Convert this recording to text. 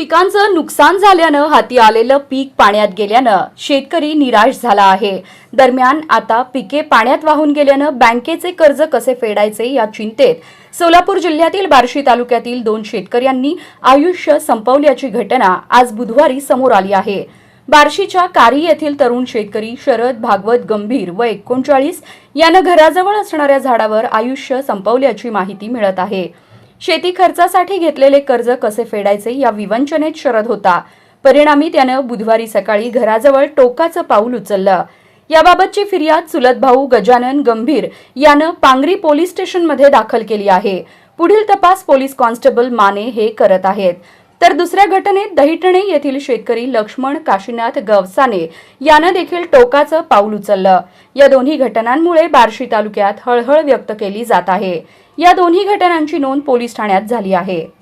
पिकांचं नुकसान झाल्यानं हाती आलेलं पीक पाण्यात गेल्यानं शेतकरी निराश झाला आहे. दरम्यान आता पिके पाण्यात वाहून गेल्यानं बँकेचे कर्ज कसे फेडायचे या चिंतेत सोलापूर जिल्ह्यातील बार्शी तालुक्यातील दोन शेतकऱ्यांनी आयुष्य संपवल्याची घटना आज बुधवारी समोर आली आहे. बार्शीच्या कारी येथील तरुण शेतकरी शरद भागवत गंभीर व एकोणचाळीस यानं घराजवळ असणाऱ्या झाडावर आयुष्य संपवल्याची माहिती मिळत आहे. शेती खर्चासाठी घेतलेले कर्ज कसे फेडायचे या विवंचनेत शरद होता. परिणामी त्यानं बुधवारी सकाळी घराजवळ टोकाचं पाऊल उचललं. याबाबतची फिर्याद चुलत भाऊ गजानन गंभीर यानं पांगरी पोलीस स्टेशनमध्ये दाखल केली आहे. पुढील तपास पोलीस कॉन्स्टेबल माने हे करत आहेत. तर दुसऱ्या घटनेत दहिटणे येथील शेतकरी लक्ष्मण काशीनाथ गवसाने यानं देखील टोकाचं पाऊल उचललं. या दोन्ही घटनांमुळे बार्शी तालुक्यात हळहळ व्यक्त केली जात आहे. या दोन्ही घटनांची नोंद पोलीस ठाण्यात झाली आहे.